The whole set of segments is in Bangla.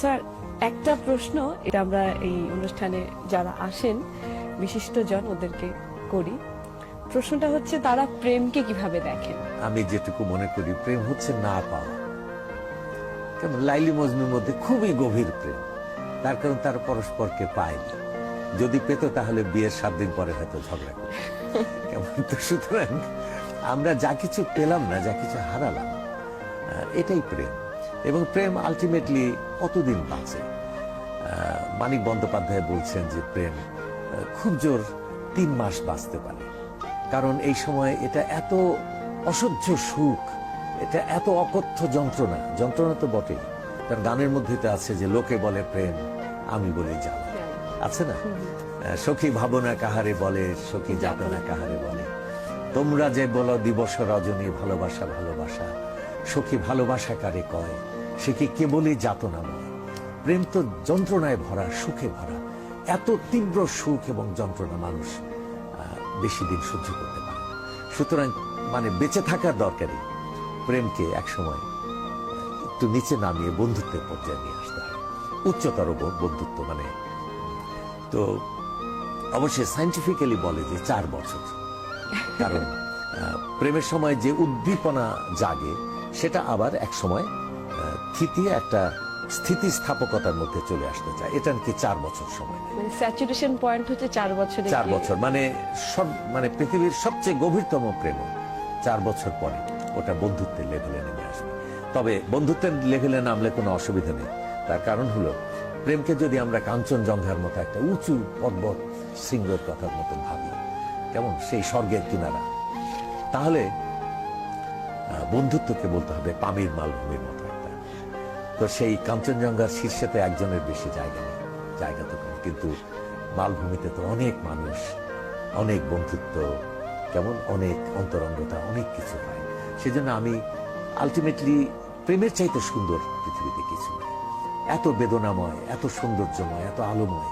স্যার, একটা প্রশ্ন, এটা আমরা এই অনুষ্ঠানে যারা আসেন বিশিষ্টজন ওদেরকে করি। প্রশ্নটা হচ্ছে, তারা প্রেমকে কীভাবে দেখেন? আমি যেটুকু মনে করি, প্রেম হচ্ছে না পাওয়া। কেমন, লাইলি মজনুর মধ্যে খুবই গভীর প্রেম। তার কারণ তার পরস্পরকে পায়নি। যদি পেত, তাহলে বিয়ের সাত দিন পরে হয়তো ঝগড়া করত। কেমন তো? সুতরাং আমরা যা কিছু পেলাম না, যা কিছু হারালাম এটাই প্রেম। এবং প্রেম আলটিমেটলি কতদিন বাঁচে? মানিক বন্দ্যোপাধ্যায় বলছেন যে প্রেম খুব জোর তিন মাস বাঁচতে পারে। কারণ এই সময় এটা এত অসহ্য সুখ, এটা এত অকথ্য যন্ত্রণা যন্ত্রণা তো বটেই। তার গানের মধ্যে তো আছে যে লোকে বলে প্রেম, আমি বলি জ্বালা। আছে না? সখী ভাবনা কাহারে বলে, সখী যাতনা কাহারে বলে। তোমরা যে বলো দিবস রজনী ভালোবাসা ভালোবাসা। সখী ভালোবাসা কারে কয়? সে কি কেবলই যাতনাময় প্রেম তো যন্ত্রণায় ভরা, সুখে ভরা। এত তীব্র সুখ এবং যন্ত্রণা মানুষ বেশি দিন সহ্য করতে পারে সুতরাং মানে বেঁচে থাকার দরকারই। প্রেমকে একসময় একটু নিচে নামিয়ে বন্ধুত্বের পর্যায়ে নিয়ে আসতে হয়। উচ্চতর বন্ধুত্ব মানে তো অবশ্যই সাইন্টিফিক্যালি বলে যে চার বছর। কারণ প্রেমের সময় যে উদ্দীপনা জাগে, সেটা আবার এক সময় থিতিয়ে একটা স্থিতিস্থাপকতার মধ্যে চলে আসতে চায়। এটা নাকি চার বছর সময় মানে স্যাচুরেশন পয়েন্ট হচ্ছে চার বছরে চার বছর মানে সব মানে পৃথিবীর সবচেয়ে গভীরতম প্রেম। চার বছর পরে ওটা বন্ধুত্বের লেভেলে নেমে আসবে। তবে বন্ধুত্বের লেভেলে নামলে কোনো অসুবিধা নেই। তার কারণ হলো প্রেমকে যদি আমরা কাঞ্চনজঙ্ঘার মতো একটা উঁচু পর্বত শৃঙ্গের কথার মতো ভাবি কেমন? সেই স্বর্গের কিনারা। তাহলে বন্ধুত্বকে বলতে হবে পামির মালভূমির মতো। তো সেই কাঞ্চনজঙ্ঘার শীর্ষে তো একজনের বেশি জায়গা নেই, জায়গা তো কম। কিন্তু মালভূমিতে তো অনেক মানুষ, অনেক বন্ধুত্ব, কেমন? অনেক অন্তরঙ্গতা, অনেক কিছু হয়। সেজন্য আমি আলটিমেটলি প্রেমের চাইতে সুন্দর পৃথিবীতে কিছু নেই। এত বেদনাময়, এত সৌন্দর্যময়, এত আলোময়,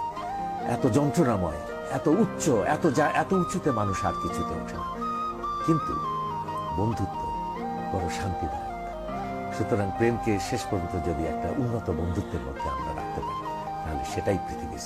এত যন্ত্রণাময়, এত উচ্চ, এত যা, এত উঁচুতে মানুষ আর কিছুতে ওঠে না। কিন্তু বন্ধুত্ব, বড় শান্তিদায়ক সুতরাং প্রেমকে শেষ পর্যন্ত যদি একটা উন্নত বন্ধুত্বের মধ্যে আমরা রাখতে পারি, তাহলে সেটাই পৃথিবীর